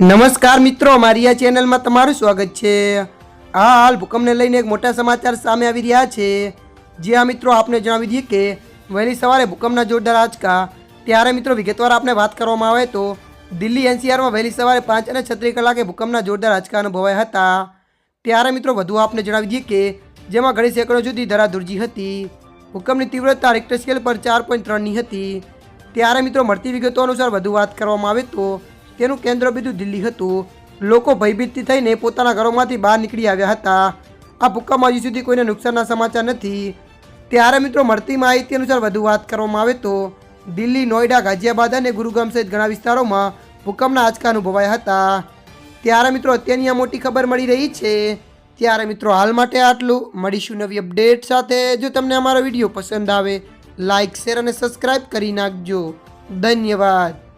નમસ્કાર મિત્રો, અમારી આ ચેનલમાં તમારું સ્વાગત છે. આ હાલ ભૂકંપને લઈને એક મોટા સમાચાર સામે આવી રહ્યા છે. જે આ મિત્રો, આપને જણાવી દઈએ કે વહેલી સવારે ભૂકંપના જોરદાર આંચકા. ત્યારે મિત્રો, વિગતવાર આપણે વાત કરવામાં આવે તો દિલ્હી એનસીઆરમાં વહેલી સવારે પાંચ અને છત્રીસ કલાકે ભૂકંપના જોરદાર આંચકા અનુભવાયા હતા. ત્યારે મિત્રો, વધુ આપને જણાવી દઈએ કે જેમાં ઘણી સેકડો સુધી ધરાધુરજી હતી. ભૂકંપની તીવ્રતા રિક્ટર સ્કેલ પર ચાર પોઈન્ટ ત્રણની હતી. ત્યારે મિત્રો, મળતી વિગતો અનુસાર વધુ વાત કરવામાં આવે તો તેનું કેન્દ્ર બિંદુ દિલ્હી હતું. લોકો ભયભીતથી થઈને પોતાના ઘરોમાંથી બહાર નીકળી આવ્યા હતા. આ ભૂકંપમાં હજી સુધી કોઈને નુકસાનના સમાચાર નથી. ત્યારે મિત્રો મળતી માહિતી અનુસાર વધુ વાત કરવામાં આવે તો દિલ્હી, નોઈડા, ગાઝિયાબાદ અને ગુરુગ્રામ સહિત ઘણા વિસ્તારોમાં ભૂકંપના આંચકા અનુભવાયા હતા. ત્યારે મિત્રો અત્યારની આ મોટી ખબર મળી રહી છે. ત્યારે મિત્રો હાલ માટે આટલું. મળીશું નવી અપડેટ સાથે. જો તમને અમારો વીડિયો પસંદ આવે લાઇક શેર અને સબસ્ક્રાઈબ કરી નાખજો. ધન્યવાદ.